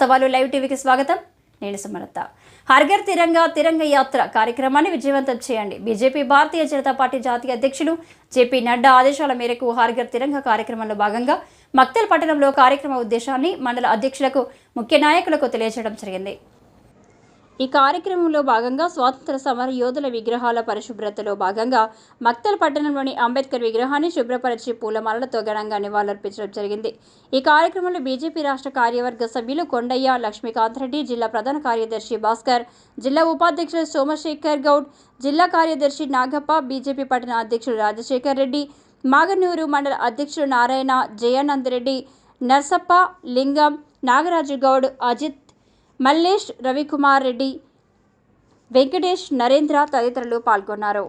వాస్తవాలు లైవ్ టీవీకి స్వాగతం. నేను సుమలత. హర్ఘర్ తిరంగా తిరంగ యాత్ర కార్యక్రమాన్ని విజయవంతం చేయండి. బీజేపీ భారతీయ జనతా పార్టీ జాతీయ అధ్యక్షులు జేపీ నడ్డా ఆదేశాల మేరకు హర్ఘర్ తిరంగ కార్యక్రమంలో భాగంగా మక్తల్ పట్టణంలో కార్యక్రమ ఉద్దేశాన్ని మండల అధ్యక్షులకు ముఖ్య నాయకులకు తెలియజేయడం జరిగింది. ఈ కార్యక్రమంలో భాగంగా స్వాతంత్ర సమర యోధుల విగ్రహాల పరిశుభ్రతలో భాగంగా మక్తల్ పట్టణంలోని అంబేద్కర్ విగ్రహాన్ని శుభ్రపరిచి పూలమాలలతో ఘనంగా నివాళులర్పించడం జరిగింది. ఈ కార్యక్రమంలో బీజేపీ రాష్ట్ర కార్యవర్గ సభ్యులు కొండయ్య లక్ష్మీకాంత్ రెడ్డి జిల్లా ప్రధాన కార్యదర్శి భాస్కర్ జిల్లా ఉపాధ్యక్షులు సోమశేఖర్ గౌడ్ జిల్లా కార్యదర్శి నాగప్ప బీజేపీ పట్టణ అధ్యక్షుడు రాజశేఖర్ రెడ్డి మాగనూరు మండల అధ్యక్షుడు నారాయణ జయానంద్ రెడ్డి నర్సప్ప లింగం నాగరాజు గౌడ్ అజిత్ మల్లేష్ రవికుమార్ రెడ్డి వెంకటేష్ నరేంద్ర తదితరులు పాల్గొన్నారు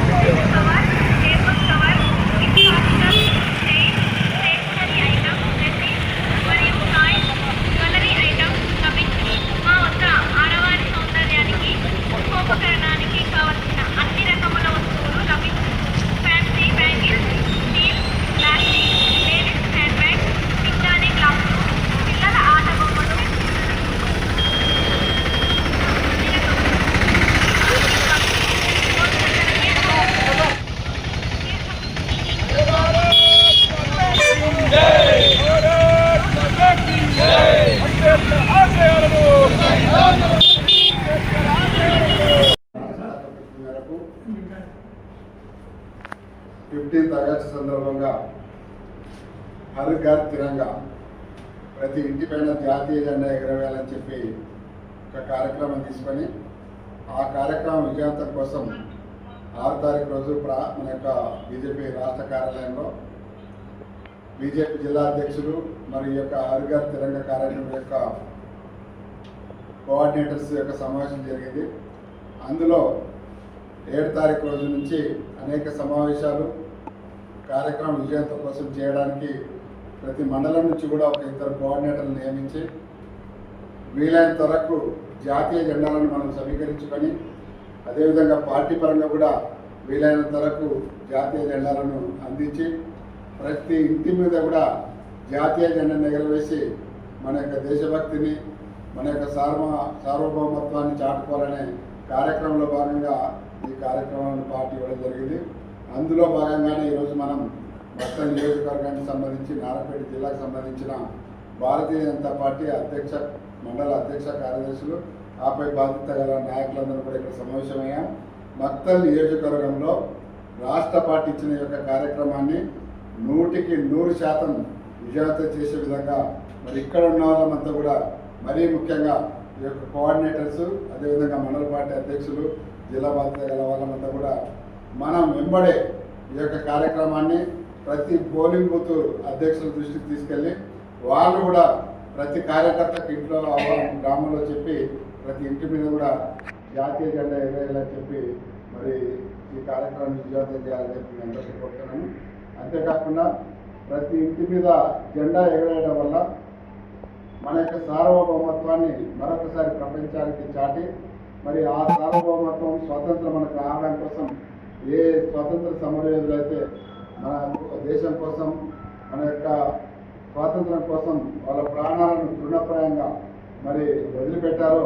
ఉపకరణానికి సందర్భంగా హర్ ఘర్ తిరంగా ప్రతి ఇంటి పైన జాతీయ జెండా ఎగరవేయాలని చెప్పి ఒక కార్యక్రమం తీసుకొని ఆ కార్యక్రమం విజయవంతం కోసం ఆరు తారీఖు రోజు ప్రా మన యొక్క బీజేపీ రాష్ట్ర కార్యాలయంలో బీజేపీ జిల్లా అధ్యక్షులు మరి ఈ యొక్క హరిగర్ తిరంగ కార్యక్రమం యొక్క కోఆర్డినేటర్స్ యొక్క సమావేశం జరిగింది. అందులో ఏడు తారీఖు రోజు నుంచి అనేక సమావేశాలు కార్యక్రమం విజయవంతం కోసం చేయడానికి ప్రతి మండలం నుంచి కూడా ఒక ఇద్దరు కోఆర్డినేటర్లు నియమించి వీలైనంత వరకు జాతీయ జెండాలను మనం సమీకరించుకొని అదేవిధంగా పార్టీ పరంగా కూడా వీలైనంత వరకు జాతీయ జెండాలను అందించి ప్రతి ఇంటి మీద కూడా జాతీయ జెండాను ఎగరవేసి మన యొక్క దేశభక్తిని మన యొక్క సార్వ సార్వభౌమత్వాన్ని చాటుకోవాలనే కార్యక్రమంలో భాగంగా ఈ కార్యక్రమాన్ని పార్టీ ఇవ్వడం జరిగింది. అందులో భాగంగానే ఈరోజు మనం మొత్తం నియోజకవర్గానికి సంబంధించి నారాయణపేట జిల్లాకు సంబంధించిన భారతీయ జనతా పార్టీ అధ్యక్ష మండల అధ్యక్ష కార్యదర్శులు ఆపై బాధ్యత గల నాయకులందరూ కూడా ఇక్కడ సమావేశమయ్యాం. మక్తల్ నియోజకవర్గంలో రాష్ట్ర పార్టీ ఇచ్చిన యొక్క కార్యక్రమాన్ని నూటికి నూరు శాతం విజయవంతం చేసే విధంగా మరి ఇక్కడ ఉన్న వాళ్ళమంతా కూడా మరీ ముఖ్యంగా ఈ యొక్క కోఆర్డినేటర్స్ అదేవిధంగా మండల పార్టీ అధ్యక్షులు జిల్లా బాధ్యత గల వాళ్ళమంతా కూడా మనం వెంబడే ఈ యొక్క కార్యక్రమాన్ని ప్రతి పోలింగ్ బూత్ అధ్యక్షుల దృష్టికి తీసుకెళ్ళి వాళ్ళు కూడా ప్రతి కార్యకర్తకి ఇంట్లో గ్రామంలో చెప్పి ప్రతి ఇంటి మీద కూడా జాతీయ జెండా ఎగరేయాలని చెప్పి మరి ఈ కార్యక్రమాన్ని విజయవంతం చేయాలని చెప్పి నేను అందరికీ కోరుతున్నాను. అంతేకాకుండా ప్రతి ఇంటి మీద జెండా ఎగరేయడం వల్ల మన యొక్క సార్వభౌమత్వాన్ని మరొకసారి ప్రపంచానికి చాటి మరి ఆ సార్వభౌమత్వం స్వాతంత్రం మనకు రావడం కోసం ఏ స్వాతంత్ర సమరయోధులు అయితే మన దేశం కోసం మన యొక్క స్వాతంత్రం కోసం వాళ్ళ ప్రాణాలను తృణప్రాయంగా మరి వదిలిపెట్టారో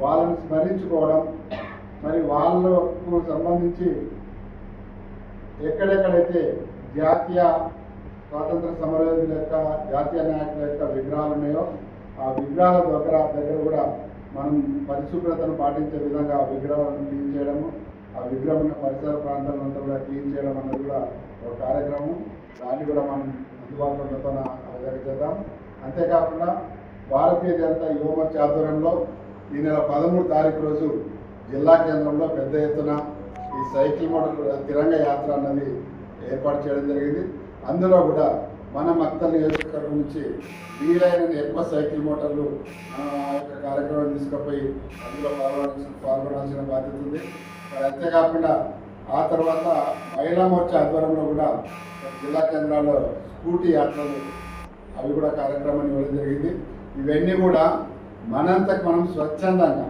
వాళ్ళని స్మరించుకోవడం మరి వాళ్ళకు సంబంధించి ఎక్కడెక్కడైతే జాతీయ స్వాతంత్ర సమరయోధుల యొక్క జాతీయ నాయకుల యొక్క విగ్రహాలు ఉన్నాయో ఆ విగ్రహాల దగ్గర దగ్గర కూడా మనం పరిశుభ్రతను పాటించే విధంగా విగ్రహాలను క్లీన్ చేయడము ఆ విగ్రహం ఉన్న పరిసర అంతా కూడా క్లీన్ చేయడం అన్నది కూడా ఒక కార్యక్రమం. దాన్ని కూడా మనం అందుబాటులో చేద్దాం. అంతేకాకుండా భారతీయ జనతా యువ మోర్చా ఆధ్వర్యంలో ఈ నెల పదమూడు తారీఖు రోజు జిల్లా కేంద్రంలో పెద్ద ఎత్తున ఈ సైకిల్ మోటార్ తిరంగ యాత్ర అన్నది ఏర్పాటు చేయడం జరిగింది. అందులో కూడా మన మక్తల నియోజకవర్గం నుంచి వీలైన ఎక్కువ సైకిల్ మోటార్లు ఆ యొక్క కార్యక్రమం తీసుకుపోయి అందులో పాల్గొనాల్సిన పాల్గొనాల్సిన బాధ్యత ఉంది. మరి అంతేకాకుండా ఆ తర్వాత మహిళా మోర్చా ఆధ్వర్యంలో కూడా జిల్లా కేంద్రాల్లో స్కూటీ యాత్రలు అవి కూడా కార్యక్రమాన్ని ఇవ్వడం జరిగింది. ఇవన్నీ కూడా మనంతకు మనం స్వచ్ఛందంగా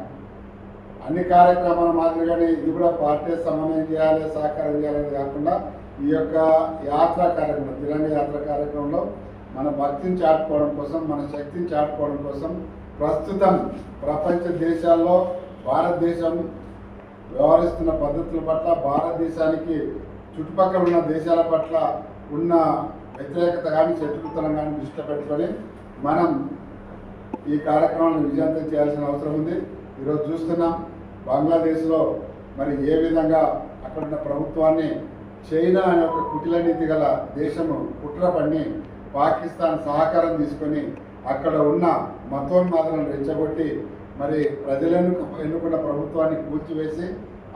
అన్ని కార్యక్రమాల మాదిరిగానే ఇది కూడా పార్టీ సమన్వయం చేయాలి సహకారం చేయాలని కాకుండా ఈ యొక్క యాత్ర కార్యక్రమం తిరంగ యాత్ర కార్యక్రమంలో మన భక్తిని చాటుకోవడం కోసం మన శక్తిని చాటుకోవడం కోసం ప్రస్తుతం ప్రపంచ దేశాల్లో భారతదేశం వ్యవహరిస్తున్న పద్ధతుల పట్ల భారతదేశానికి చుట్టుపక్కల ఉన్న దేశాల పట్ల ఉన్న వ్యతిరేకత కానీ శత్రుతనం కానీ దృష్టి పెట్టుకొని మనం ఈ కార్యక్రమాన్ని విజయంతం చేయాల్సిన అవసరం ఉంది. ఈరోజు చూస్తున్నాం బంగ్లాదేశ్లో మరి ఏ విధంగా అక్కడ ఉన్న ప్రభుత్వాన్ని చైనా అనే ఒక కుటిల నీతి గల దేశము కుట్ర పన్ని పాకిస్తాన్ సహకారం తీసుకొని అక్కడ ఉన్న మతోన్మాదలను రెచ్చగొట్టి మరి ప్రజలను ఎన్నుకున్న ప్రభుత్వాన్ని కూల్చివేసి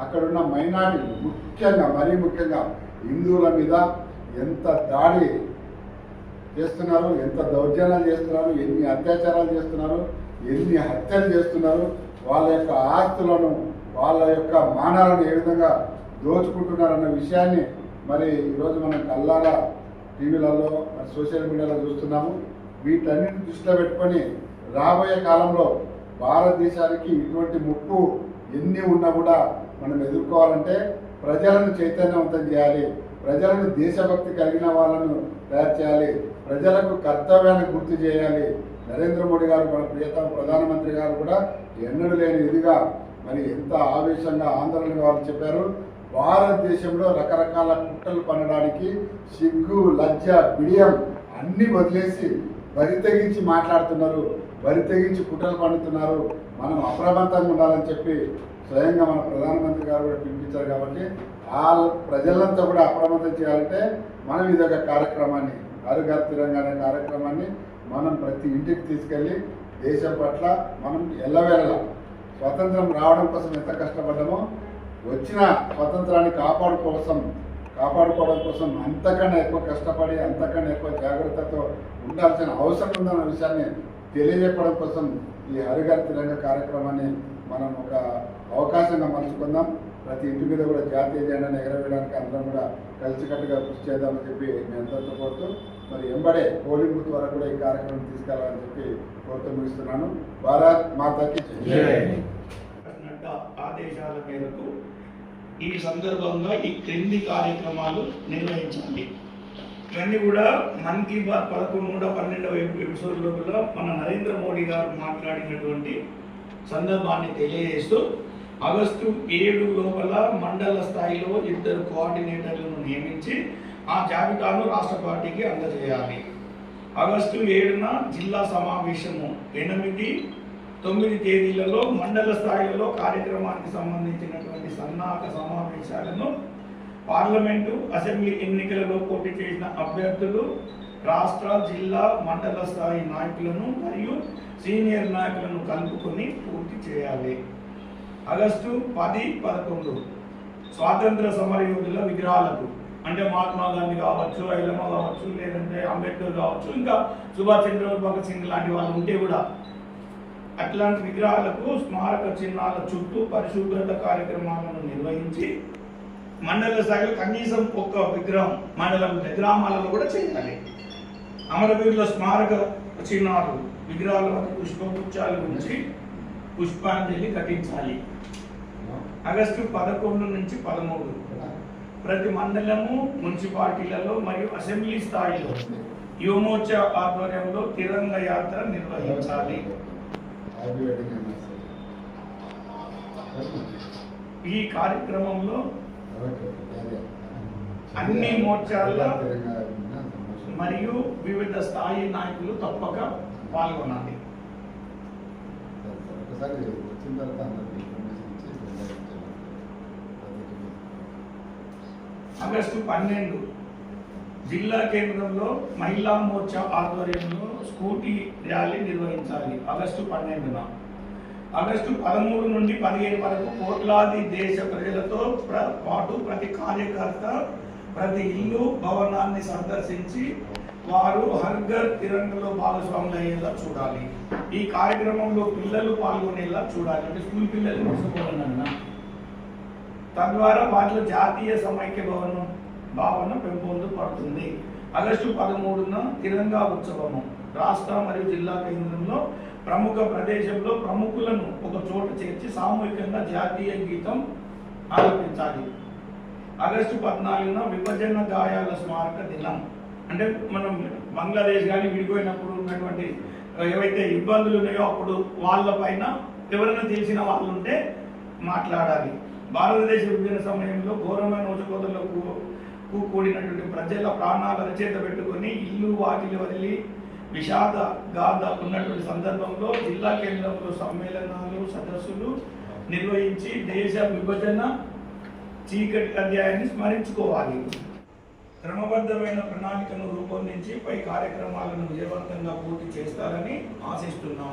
అక్కడున్న ఉన్న ముఖ్యంగా మరీ ముఖ్యంగా హిందువుల మీద ఎంత దాడి చేస్తున్నారు ఎంత దౌర్జన్యాలు చేస్తున్నారు ఎన్ని అత్యాచారాలు చేస్తున్నారు ఎన్ని హత్యలు చేస్తున్నారు వాళ్ళ యొక్క ఆస్తులను వాళ్ళ యొక్క మానాలను ఏ విధంగా దోచుకుంటున్నారన్న విషయాన్ని మరి ఈరోజు మనం కల్లారా టీవీలలో మరి సోషల్ మీడియాలో చూస్తున్నాము. వీటన్నిటిని దృష్టిలో పెట్టుకొని రాబోయే కాలంలో భారతదేశానికి ఇటువంటి ముప్పు ఎన్ని ఉన్నా కూడా మనం ఎదుర్కోవాలంటే ప్రజలను చైతన్యవంతం చేయాలి. ప్రజలను దేశభక్తి కలిగిన వాళ్ళను తయారు చేయాలి. ప్రజలకు కర్తవ్యాన్ని గుర్తు చేయాలి. నరేంద్ర మోడీ గారు మన ప్రియతమ ప్రధానమంత్రి గారు కూడా ఎన్నడూ లేని ఇదిగా మరి ఎంత ఆవేశంగా ఆందోళన వారు చెప్పారు. భారతదేశంలో రకరకాల కుట్రలు పనడానికి సిగ్గు లజ్జ బిడియం అన్ని వదిలేసి వరి తెగించి మాట్లాడుతున్నారు వరి తెగించి కుట్రలు పండుతున్నారు మనం అప్రమత్తంగా ఉండాలని చెప్పి స్వయంగా మన ప్రధానమంత్రి గారు కూడా పిలిపించారు కాబట్టి ఆ ప్రజలంతా కూడా అప్రమత్తం చేయాలంటే మనం ఇదొక కార్యక్రమాన్ని అరుగారు తెలంగాణ కార్యక్రమాన్ని మనం ప్రతి ఇంటికి తీసుకెళ్ళి దేశం పట్ల మనం ఎల్లవేళలా స్వతంత్రం రావడం కోసం ఎంత కష్టపడ్డామో వచ్చిన స్వతంత్రాన్ని కాపాడుకోసం కాపాడుకోవడం కోసం అంతకన్నా ఎక్కువ కష్టపడి అంతకన్నా ఎక్కువ జాగ్రత్తతో ఉండాల్సిన అవసరం ఉందన్న విషయాన్ని తెలియజెప్పడం కోసం ఈ హరిగారి తిరంగ కార్యక్రమాన్ని మనం ఒక అవకాశంగా మలుచుకుందాం ప్రతి ఇంటి మీద కూడా జాతీయ జెండాను ఎగరవేయడానికి అందరం కూడా కలిసికట్టుగా కృషి చేద్దామని చెప్పి నేను అందరితో కోరుతూ మరి ఎంబడే పోలింగ్ బూత్ వరకు కూడా ఈ కార్యక్రమం తీసుకెళ్ళాలని చెప్పి కోరుతూ ముగిస్తున్నాను. భారత్ మాతకి ఆదేశాల మేరకు ఈ సందర్భంగా ఈ క్రింది కార్యక్రమాలు నిర్వహించాలి. ఇవన్నీ కూడా మన్ కీ బాత్ పదకొండు పన్నెండవ ఎపిసోడ్లో కూడా మన నరేంద్ర మోడీ గారు మాట్లాడినటువంటి సందర్భాన్ని తెలియజేస్తూ ఆగస్టు ఏడు లోపల మండల స్థాయిలో ఇద్దరు కోఆర్డినేటర్లను నియమించి ఆ జాబితాను రాష్ట్ర పార్టీకి అందజేయాలి. ఆగస్టు ఏడున జిల్లా సమావేశము ఎనిమిది తొమ్మిది తేదీలలో మండల స్థాయిలో కార్యక్రమానికి సంబంధించినటువంటి సన్నాహక సమావేశాలను పార్లమెంటు అసెంబ్లీ ఎన్నికలలో పోటీ చేసిన అభ్యర్థులు రాష్ట్ర జిల్లా మండల స్థాయి నాయకులను మరియు సీనియర్ నాయకులను కలుపుకొని పూర్తి చేయాలి. ఆగస్టు పది పదకొండు. స్వాతంత్ర సమరయోధుల విగ్రహాలకు అంటే మహాత్మా గాంధీ కావచ్చు ఐలమ్మ కావచ్చు లేదంటే అంబేద్కర్ కావచ్చు ఇంకా సుభాష్ చంద్రబోస్ భగత్ సింగ్ లాంటి వాళ్ళు ఉంటే కూడా అట్లాంటి విగ్రహాలకు స్మారక చిహ్నాల చుట్టూ పరిశుభ్రత కార్యక్రమాలను నిర్వహించి మండల స్థాయిలో కనీసం ఒక్క విగ్రహం మండలం గ్రామాలలో కూడా చేయాలి. అమరవీరుల స్మారక చిహ్నాలు విగ్రహాల వద్ద పుష్పగుచ్చాలు ఉంచి పుష్పాంజలి కట్టించాలి ఆగస్టు పదకొండు నుంచి పదమూడు ప్రతి మండలము మున్సిపాలిటీలలో మరియు అసెంబ్లీ స్థాయిలో యువమోర్చా ఆధ్వర్యంలో తిరంగ యాత్ర నిర్వహించాలి. హ్యాపీ వెడ్డింగ్ ఈ కార్యక్రమంలో అన్ని మోర్చాల్లో మరియు వివిధ స్థాయి నాయకులు తప్పక పాల్గొనాలి. ఆగస్టు పన్నెండు జిల్లా కేంద్రంలో మహిళా మోర్చా ఆధ్వర్యంలో స్కూటీ ర్యాలీ నిర్వహించాలి. ఆగస్టు పన్నెండున. ఆగస్టు పదమూడు నుండి పదిహేను వరకు కోట్లాది దేశ ప్రజలతో పాటు ప్రతి కార్యకర్త ప్రతి ఇల్లు భవనాన్ని సందర్శించి వారు హర్ఘర్ తిరంగలో భాగస్వాములు అయ్యేలా చూడాలి. ఈ కార్యక్రమంలో పిల్లలు పాల్గొనేలా చూడాలి. అంటే స్కూల్ పిల్లలు తీసుకోవాలన్నా. తద్వారా వాటిలో జాతీయ సమైక్య భవనం భావన పెంపొందుపడుతుంది ఆగస్టు పదమూడున తిరంగా ఉత్సవము. రాష్ట్ర మరియు జిల్లా కేంద్రంలో ప్రముఖ ప్రదేశంలో ప్రముఖులను ఒక చోట చేర్చి సామూహికంగా జాతీయ గీతం ఆలపించాలి. ఆగస్టు పద్నాలుగున విభజన గాయాల స్మారక దినం. అంటే మనం బంగ్లాదేశ్ కానీ విడిపోయినప్పుడు ఉన్నటువంటి ఏవైతే ఇబ్బందులు ఉన్నాయో అప్పుడు వాళ్ళ పైన ఎవరైనా తెలిసిన వాళ్ళు ఉంటే మాట్లాడాలి. భారతదేశ విభజన సమయంలో ఘోరమైన ఉచకోతలకు కూడినటువంటి ప్రజల ప్రాణాల రచయిత పెట్టుకొని ఇల్లు వాటిని వదిలి విషాద గాథ ఉన్నటువంటి సందర్భంలో జిల్లా కేంద్రంలో సమ్మేళనాలు సదస్సులు నిర్వహించి దేశ విభజన చీకటి అధ్యాయాన్ని స్మరించుకోవాలి. క్రమబద్ధమైన ప్రణాళికను రూపొందించి పై కార్యక్రమాలను విజయవంతంగా పూర్తి చేస్తారని ఆశిస్తున్నాం